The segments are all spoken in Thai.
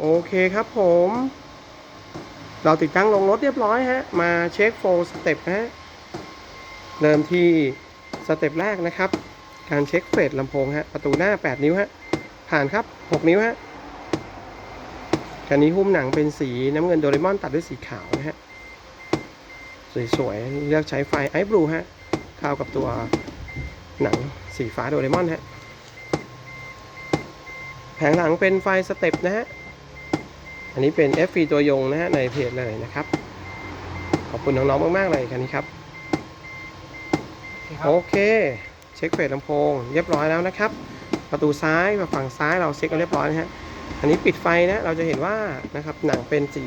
โอเคครับผม เราติดตั้งลงรถเรียบร้อยฮะ มาเช็คโฟสเต็ปฮะ เริ่มที่สเต็ปแรกนะครับ การเช็คเฟสลำโพงฮะ ประตูหน้า 8 นิ้วฮะ ผ่านครับ 6 นิ้วฮะคันนี้หุ้มหนังเป็นสีน้ำเงินโดเรมอนตัดด้วยสีขาวนะฮะ สวยๆ เลือกใช้ไฟไอ b บลูฮะ เข้ากับตัวหนังสีฟ้าโดเรมอนฮะ แผงหลังเป็นไฟสเต็ปนะฮะ อันนี้เป็น f อตัวยงนะฮะในเพจเลยนะครับ ขอบคุณน้องๆมากๆเลยคันนี้ครับ โอเค เช็คเฟสลำโพง เรียบร้อยแล้วนะครับ ประตูซ้ายกับฝั่งซ้ายเราเช็คกันเรียบร้อยนะฮะอันนี้ปิดไฟนะเราจะเห็นว่านะครับหนังเป็นสี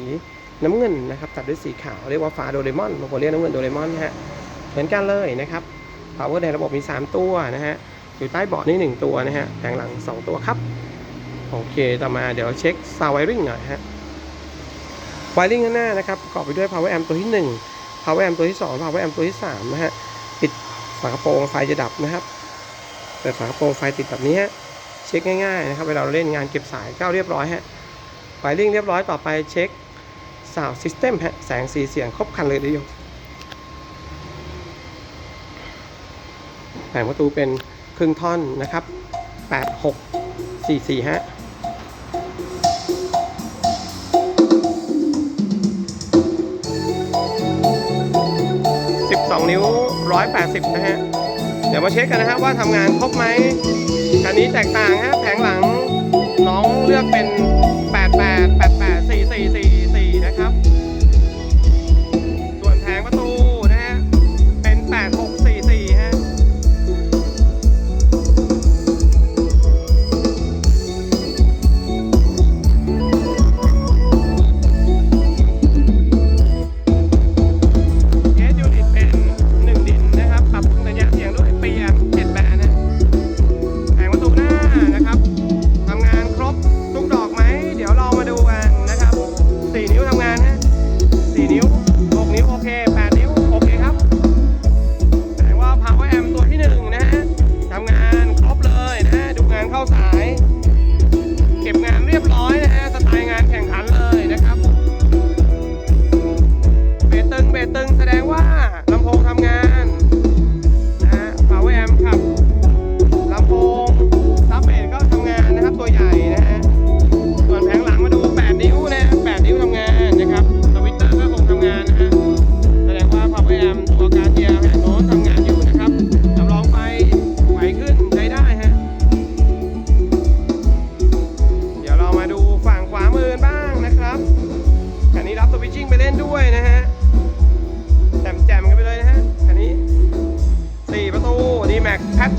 น้ำเงินนะครับตัดด้วยสีขาวเรียกว่าฟ้าโดเรมอนบางคนเรียกน้ำเงินโดเรมอนนะฮะเหมือนกันเลยนะครับ power ในระบบมี 3 ตัวนะฮะอยู่ใต้เบาะนี่1ตัวนะฮะแผงหลัง 2 ตัวครับ โอเคต่อมาเดี๋ยวเช็คซาวไวริงหน่อยฮะ ไวริงข้างหน้านะครับประกอบไปด้วย power amp ตัวที่ 1 power amp ตัวที่ 2 power amp ตัวที่ 3 นะฮะ ปิดฝากระโปรงไฟจะดับนะครับ เปิดฝากระโปรงไฟติดแบบนี้ฮะ เช็คง่ายๆนะครับ เวลาเราเล่นงานเก็บสายก็เรียบร้อยฮะไวริงเรียบร้อยต่อไปเช็ค sound system ฮะ แสงสีเสียงครบครันเลยเดียวแผงประตูเป็นครึ่งท่อนนะครับ 8 6 4 4ฮะ 180 นะฮะ เดี๋ยวมาเช็คกันนะฮะว่าทำงานครบไหมคันนี้แตกต่างฮะแผงหลังน้องเลือกเป็น 88 88 44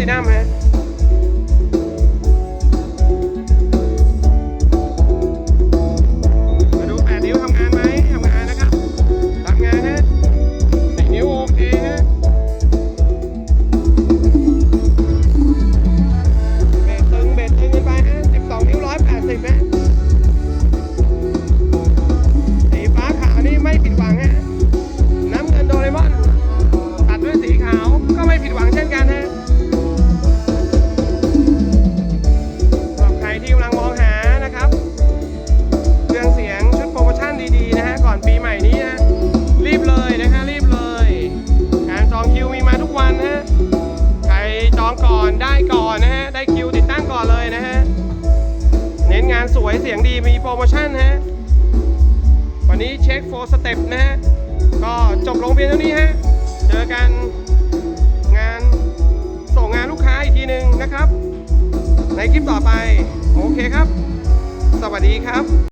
continuamos. วยเสียงดีมีโปรโมชั่นฮะ วันนี้เช็คโฟร์สเต็ปนะฮะ ก็จบลงเพียงเท่านี้ฮะ เจอกันงานส่งงานลูกค้าอีกทีหนึ่งนะครับ ในคลิปต่อไป โอเคครับ สวัสดีครับ